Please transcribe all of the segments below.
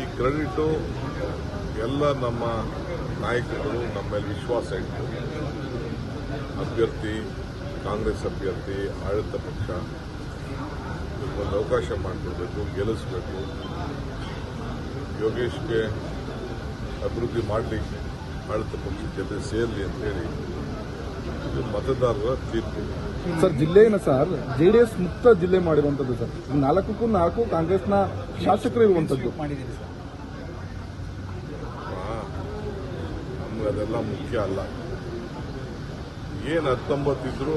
ಈ ಕ್ರೆಡಿಟು ಎಲ್ಲ ನಮ್ಮ ನಾಯಕರುಗಳು, ನಮ್ಮ ಮೇಲೆ ವಿಶ್ವಾಸ ಇಟ್ಟು ಅಭ್ಯರ್ಥಿ, ಕಾಂಗ್ರೆಸ್ ಅಭ್ಯರ್ಥಿ, ಆಡಳಿತ ಪಕ್ಷ ಒಂದು ಅವಕಾಶ ಮಾಡಿಕೊಡ್ಬೇಕು, ಗೆಲ್ಲಿಸಬೇಕು. ಯೋಗೇಶ್ಗೆ ಅಭಿವೃದ್ಧಿ ಮಾಡಲಿಕ್ಕೆ ಆಡಳಿತ ಪಕ್ಷದ ಜೊತೆ ಸೇರಲಿ ಅಂತೇಳಿ ಮತದಾರರ ತೀರ್ಪು. ಸರ್ ಜಿಲ್ಲೆಯನ್ನು ಸರ್ ಜೆಡಿಎಸ್ ಮುಕ್ತ ಜಿಲ್ಲೆ ಮಾಡಿರುವಂತದ್ದು ಸರ್. ನಾಲ್ಕಕ್ಕೂ ನಾಲ್ಕು ಕಾಂಗ್ರೆಸ್ನ ಶಾಸಕರು ಇರುವಂತದ್ದು ಅದೆಲ್ಲ ಮುಖ್ಯ ಅಲ್ಲ. ಏನ್ ಹತ್ತೊಂಬತ್ತಿದ್ರು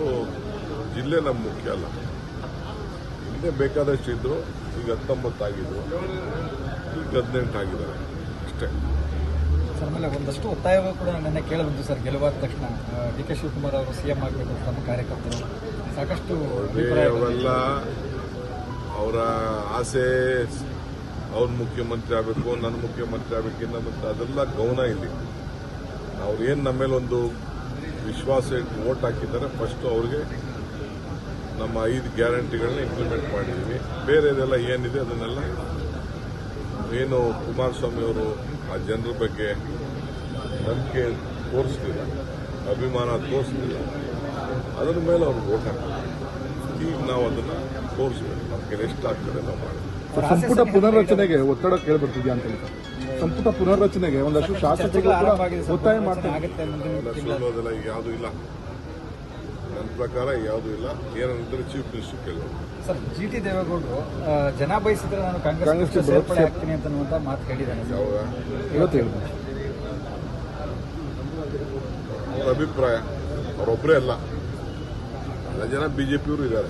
ಜಿಲ್ಲೆ ನಮ್ಗೆ ಮುಖ್ಯ ಅಲ್ಲ. ಹಿಂದೆ ಬೇಕಾದಷ್ಟು ಇದ್ರು ಈಗ ಹತ್ತೊಂಬತ್ತಾಗಿದ್ರು ಈಗ ಹದಿನೆಂಟು ಆಗಿದ್ದಾರೆ ಅಷ್ಟೇ. ಸರ್ ಆಮೇಲೆ ಒಂದಷ್ಟು ಒತ್ತಾಯವೂ ಕೂಡ ನೆನ್ನೆ ಕೇಳಬಂತು ಸರ್ ಗೆಲುವಾದ ತಕ್ಷಣ. ಡಿ ಕೆ ಶಿವಕುಮಾರ್ ಅವರು ಸಿಎಂ ಆಗಬೇಕು ಅಂತ ನಮ್ಮ ಕಾರ್ಯಕರ್ತರು. ಸಾಕಷ್ಟು. ಅವೆಲ್ಲ ಅವರ ಆಸೆ ಅವ್ರ ಮುಖ್ಯಮಂತ್ರಿ ಆಗಬೇಕು ನನ್ನ ಮುಖ್ಯಮಂತ್ರಿ ಆಗಬೇಕು ಇನ್ನೊಂದು ಅದೆಲ್ಲ ಗೌನ ಇಲ್ಲಿ. ಅವ್ರು ಏನು ನಮ್ಮ ಮೇಲೆ ಒಂದು ವಿಶ್ವಾಸ ಇಟ್ಟು ವೋಟ್ ಹಾಕಿದ್ದಾರೆ ಫಸ್ಟ್ ಅವ್ರಿಗೆ ನಮ್ಮ ಐದು ಗ್ಯಾರಂಟಿಗಳನ್ನ ಇಂಪ್ಲಿಮೆಂಟ್ ಮಾಡಿದ್ದೀವಿ. ಬೇರೆದೆಲ್ಲ ಏನಿದೆ ಅದನ್ನೆಲ್ಲ ಏನು ಕುಮಾರಸ್ವಾಮಿ ಅವರು ಆ ಜನರ ಬಗ್ಗೆ ನಂಬಿಕೆ ತೋರಿಸ್ತಿಲ್ಲ ಅಭಿಮಾನ ತೋರಿಸ್ತಿಲ್ಲ. ಅದರ ಮೇಲೆ ಅವ್ರು ಓಟ್ ಹಾಕ್ತಾರೆ. ಈಗ ನಾವು ಅದನ್ನು ತೋರಿಸ್ಬೇಕು. ನಮಗೆ ಎಷ್ಟು ಆಗ್ತದೆ ನಾವು ಮಾಡಿ. ಸಂಪುಟ ಪುನರ್ರಚನೆಗೆ ಒತ್ತಡ ಕೇಳಿಬರ್ತಿದ್ಯಾ ಅಂತ ಹೇಳ್ತಾರೆ ಸಂಪುಟ ಪುನರ್ರಚನೆಗೆ ಒಂದಷ್ಟು ಶಾಸಕರು. ಒತ್ತಾಯ ಮಾಡ್ತಾರೆ. ಸೋಲೋದೆಲ್ಲ ಈಗ ಯಾವುದೂ ಇಲ್ಲ. ನನ್ನ ಪ್ರಕಾರ ಯಾವುದೂ ಇಲ್ಲ. ಏನಂದ್ರೆ ಚೀಫ್ ಮಿನಿಸ್ಟರ್ ಕೇಳೋದು ಸರ್ ಜಿ ಟಿ ದೇವೇಗೌಡರು ಜನ ಬಯಸಿದ್ರೆ ನಾನು ಕಾಂಗ್ರೆಸ್ ಸೇರ್ಪಡೆ ಆಗ್ತೀನಿ ಅಂತ ಮಾತು ಹೇಳಿದ್ದಾನೆ. ಯಾವಾಗ ಇವತ್ತು ಅವ್ರ ಅಭಿಪ್ರಾಯ ಅವರೊಬ್ಬರೇ ಅಲ್ಲ. ಎಲ್ಲ ಜನ ಬಿಜೆಪಿಯವರು ಇದ್ದಾರೆ.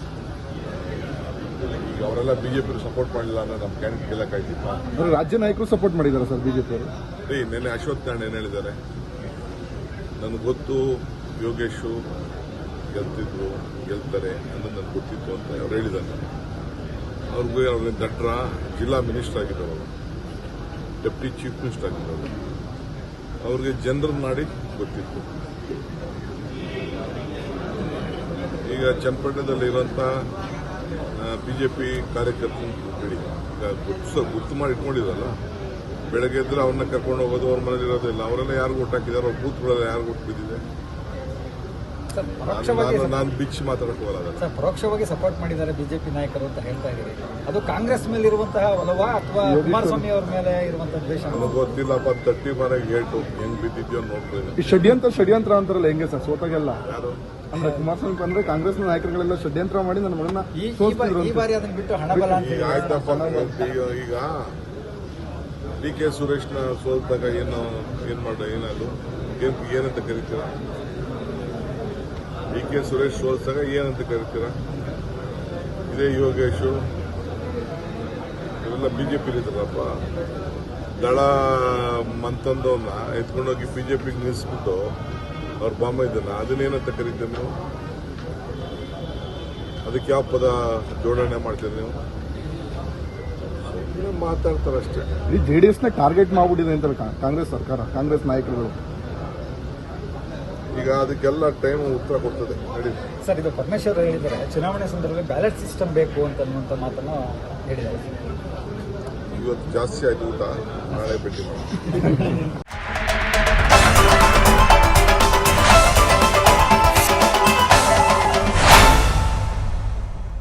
ಈಗ ಅವರೆಲ್ಲ ಬಿಜೆಪಿ ಸಪೋರ್ಟ್ ಮಾಡಲಿಲ್ಲ ಅಂದ್ರೆ ನಮ್ಮ ಕ್ಯಾಂಡಿಡೇಟ್ ಅಂದ್ರೆ ರಾಜ್ಯ ನಾಯಕರು ಸಪೋರ್ಟ್ ಮಾಡಿದ್ದಾರೆ ಸರ್ ಬಿಜೆಪಿ ಅವರು ರೀ ನಿನ್ನೆ ಅಶ್ವತ್ಥ ನಾರಾಯಣ ಏನು ಹೇಳಿದ್ದಾರೆ? ನನಗೆ ಗೊತ್ತು ಯೋಗೇಶು ಗೆಲ್ತಿದ್ರು ಗೆಲ್ತಾರೆ ಅನ್ನೋದು ಗೊತ್ತಿತ್ತು ಅಂತ ಅವ್ರು ಹೇಳಿದ್ದಾರೆ. ಅವ್ರಿಗೂ ಅವ್ರಿಗೆ ದಟ್ರ ಜಿಲ್ಲಾ ಮಿನಿಸ್ಟರ್ ಆಗಿದ್ದವರು ಡೆಪ್ಟಿ ಚೀಫ್ ಮಿನಿಸ್ಟರ್ ಆಗಿದ್ದಾರೆ ಅವ್ರಿಗೆ ಜನರ ನಾಡಿ ಗೊತ್ತಿತ್ತು. ಈಗ ಚನ್ನಪಟ್ಟಣದಲ್ಲಿ ಇರುವಂತ ಬಿಜೆಪಿ ಕಾರ್ಯಕರ್ತರು ಬಿಡಿ ಗುರ್ತು ಗುರ್ತು ಮಾಡಿ ಇಟ್ಕೊಂಡಿದ್ರಲ್ಲ ಬೆಳಗ್ಗೆ ಎದ್ರೆ ಅವ್ರನ್ನ ಕರ್ಕೊಂಡು ಹೋಗೋದು, ಅವ್ರ ಮನೇಲಿ ಇರೋದಿಲ್ಲ ಅವರೆಲ್ಲ ಯಾರು ಓಟ್ ಹಾಕಿದ್ದಾರೆ, ಅವ್ರ ಬೂತ್ಗಳೆಲ್ಲ ಯಾರು ಓಟ್ ಬಿದ್ದಿದೆ. ನಾನು- ಪರೋಕ್ಷವಾಗಿ ನಾನು ನಾನು ಬಿಚ್ಚಿ ಮಾತಾಡಕ್ ಹೋಗಲ್ಲ ಸರ್ ಪರೋಕ್ಷವಾಗಿ ಸಪೋರ್ಟ್ ಮಾಡಿದ್ದಾರೆ ಬಿಜೆಪಿ ನಾಯಕರು ಅಂತ ಹೇಳ್ತಾ ಇದ್ದೀರಿ ಅದು ಕಾಂಗ್ರೆಸ್ ಮೇಲೆ ಇರುವಂತಹ ಒಲವ ಅಥವಾ ಕುಮಾರಸ್ವಾಮಿ ಅವರ ಮೇಲೆ ಇರುವಂತಹ ದ್ವೇಷ? ನನಗೆ ಗೊತ್ತಿಲ್ಲಪ್ಪ ತಟ್ಟಿ ಮನೆಗೆ ಏಟು. ಹೆಂಗ್ ಬಿದ್ದಿದ್ಯೋ ನೋಡ್ತೀನಿ ಈ ಷಡ್ಯಂತ್ರ ಷಡ್ಯಂತ್ರ ಅಂತಾರಲ್ಲ ಹೆಂಗೆ ಸರ್? ಸೋತಾಗೆಲ್ಲ? ಯಾರು? ಅಂದ್ರೆ ಕುಮಾರಸ್ವಾಮಿ ಬಂದ್ರೆ ಕಾಂಗ್ರೆಸ್ ನಾಯಕರುಗಳೆಲ್ಲ ಷಡ್ಯಂತ್ರ ಮಾಡಿ ನನ್ನ ಮಗನ ಈ ಬಾರಿ ಅದನ್ನ ಬಿಟ್ಟು ಹಣಬಲ ಅಂತ ಈಗ ಆಯ್ತಪ್ಪ ಈಗ ಈಗ ಡಿ ಕೆ ಸುರೇಶ್ನ ಸೋಲ್ದಾಗ ಏನು ಏನ್ ಮಾಡ ಏನದು ಏನು ಏನಂತ ಕರಿತೀರಾ? ಡಿ ಕೆ ಸುರೇಶ್ ಸೋಲ್ಸಾಗ ಏನಂತ ಕರಿತೀರಾ? ಇದೇ ಯೋಗೇಶು. ಇವೆಲ್ಲ ಬಿಜೆಪಿ ಇರ್ತಾರಪ್ಪ ದಳ ಮಂತಂದವನ್ನ ಎತ್ಕೊಂಡೋಗಿ ಬಿಜೆಪಿಗೆ ನಿಲ್ಲಿಸ್ಬಿಟ್ಟು ಅವ್ರ ಬಾಮ ಇದನ್ನ. ಅದನ್ನೇನಂತ ಕರಿತೀರಿ ನೀವು? ಅದಕ್ಕೆ ಯಾವ ಪದ ಜೋಡಣೆ ಮಾಡ್ತೀರಿ ನೀವು? ಮಾತಾಡ್ತಾರೆ ಮಾತಾಡ್ತಾರಷ್ಟೇ. ಈ ಜೆಡಿಎಸ್ನ ಟಾರ್ಗೆಟ್ ಮಾಡ್ಬಿಟ್ಟಿದೆ ಅಂತ ಕಾಂಗ್ರೆಸ್ ಸರ್ಕಾರ, ಕಾಂಗ್ರೆಸ್ ನಾಯಕರುಗಳು. ಈಗ ಅದಕ್ಕೆಲ್ಲ ಟೈಮ್ ಉತ್ತರ ಕೊಡ್ತದೆ. ನಡಿ ಸರ್ ಇದು ಪರಮೇಶ್ವರ್ ಹೇಳಿದ್ದಾರೆ ಚುನಾವಣೆ ಸಂದರ್ಭದಲ್ಲಿ ಬ್ಯಾಲೆಟ್ ಸಿಸ್ಟಮ್ ಬೇಕು ಅಂತ ಅನ್ನುವಂಥ ಮಾತನ್ನು ಹೇಳಿದ್ದಾರೆ ಇವತ್ತು ಜಾಸ್ತಿ ಆಯ್ತು ಊಟ. ನಾಳೆ ಭೇಟಿ ಮಾಡಿ